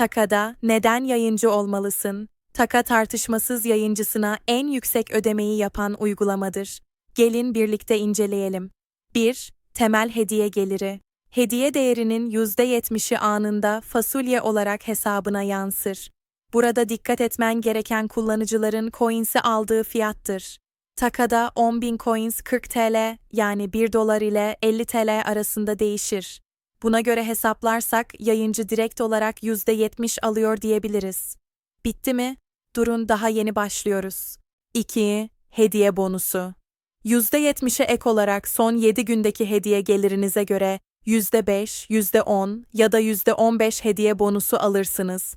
Taka'da neden yayıncı olmalısın? Taka tartışmasız yayıncısına en yüksek ödemeyi yapan uygulamadır. Gelin birlikte inceleyelim. 1. Temel hediye geliri. Hediye değerinin %70'i anında fasulye olarak hesabına yansır. Burada dikkat etmen gereken kullanıcıların coins'i aldığı fiyattır. Takada 10.000 coins 40 TL yani 1 dolar ile 50 TL arasında değişir. Buna göre hesaplarsak yayıncı direkt olarak %70 alıyor diyebiliriz. Bitti mi? Durun daha yeni başlıyoruz. 2. Hediye bonusu. %70'e ek olarak son 7 gündeki hediye gelirinize göre %5, %10 ya da %15 hediye bonusu alırsınız.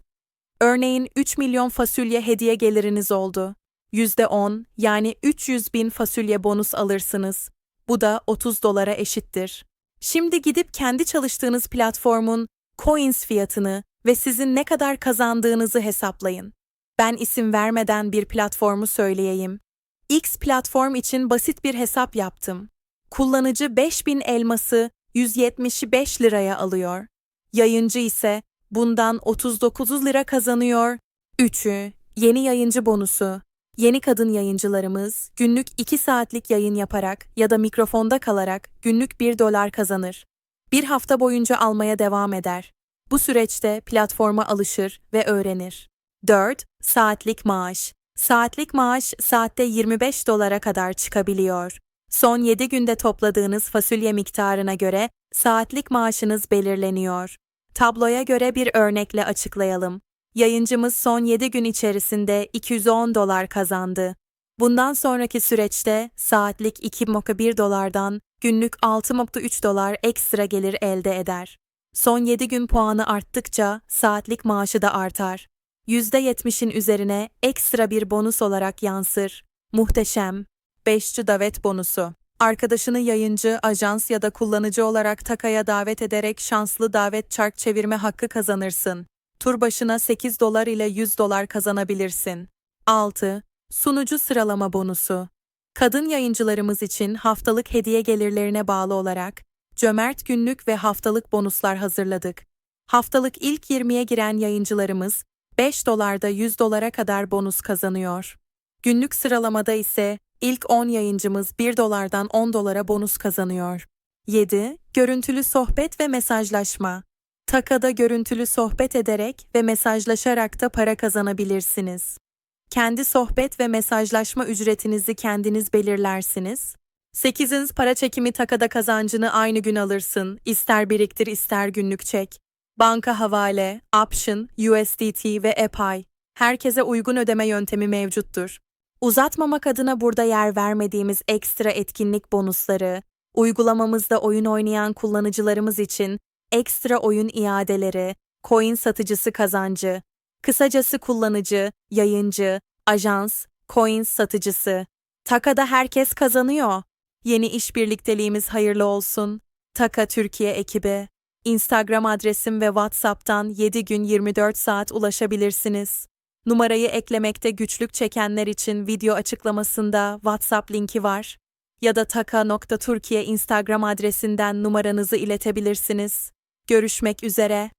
Örneğin 3 milyon fasulye hediye geliriniz oldu. %10 yani 300 bin fasulye bonus alırsınız. Bu da 30 dolara eşittir. Şimdi gidip kendi çalıştığınız platformun coins fiyatını ve sizin ne kadar kazandığınızı hesaplayın. Ben isim vermeden bir platformu söyleyeyim. X platform için basit bir hesap yaptım. Kullanıcı 5000 elması 175 liraya alıyor. Yayıncı ise bundan 39 lira kazanıyor. 3'ü yeni yayıncı bonusu. Yeni kadın yayıncılarımız günlük 2 saatlik yayın yaparak ya da mikrofonda kalarak günlük 1 dolar kazanır. Bir hafta boyunca almaya devam eder. Bu süreçte platforma alışır ve öğrenir. 4. Saatlik maaş. Saatlik maaş saatte 25 dolara kadar çıkabiliyor. Son 7 günde topladığınız fasulye miktarına göre saatlik maaşınız belirleniyor. Tabloya göre bir örnekle açıklayalım. Yayıncımız son 7 gün içerisinde 210 dolar kazandı. Bundan sonraki süreçte saatlik 2.1 dolardan günlük 6.3 dolar ekstra gelir elde eder. Son 7 gün puanı arttıkça saatlik maaşı da artar. %70'in üzerine ekstra bir bonus olarak yansır. Muhteşem. 5. davet bonusu. Arkadaşını yayıncı, ajans ya da kullanıcı olarak Taka'ya davet ederek şanslı davet çark çevirme hakkı kazanırsın. Tur başına 8 dolar ile 100 dolar kazanabilirsin. 6. Sunucu sıralama bonusu. Kadın yayıncılarımız için haftalık hediye gelirlerine bağlı olarak cömert günlük ve haftalık bonuslar hazırladık. Haftalık ilk 20'ye giren yayıncılarımız 5 dolarda 100 dolara kadar bonus kazanıyor. Günlük sıralamada ise ilk 10 yayıncımız 1 dolardan 10 dolara bonus kazanıyor. 7. Görüntülü sohbet ve mesajlaşma. Takada görüntülü sohbet ederek ve mesajlaşarak da para kazanabilirsiniz. Kendi sohbet ve mesajlaşma ücretinizi kendiniz belirlersiniz. 8. Para çekimi takada kazancını aynı gün alırsın. İster biriktir ister günlük çek. Banka havale, option, USDT ve EPI. Herkese uygun ödeme yöntemi mevcuttur. Uzatmamak adına burada yer vermediğimiz ekstra etkinlik bonusları, uygulamamızda oyun oynayan kullanıcılarımız için ekstra oyun iadeleri, coin satıcısı kazancı, kısacası kullanıcı, yayıncı, ajans, coin satıcısı. Taka'da herkes kazanıyor. Yeni iş birlikteliğimiz hayırlı olsun. Taka Türkiye ekibi. Instagram adresim ve WhatsApp'tan 7 gün 24 saat ulaşabilirsiniz. Numarayı eklemekte güçlük çekenler için video açıklamasında WhatsApp linki var. Ya da taka.turkiye Instagram adresinden numaranızı iletebilirsiniz. Görüşmek üzere.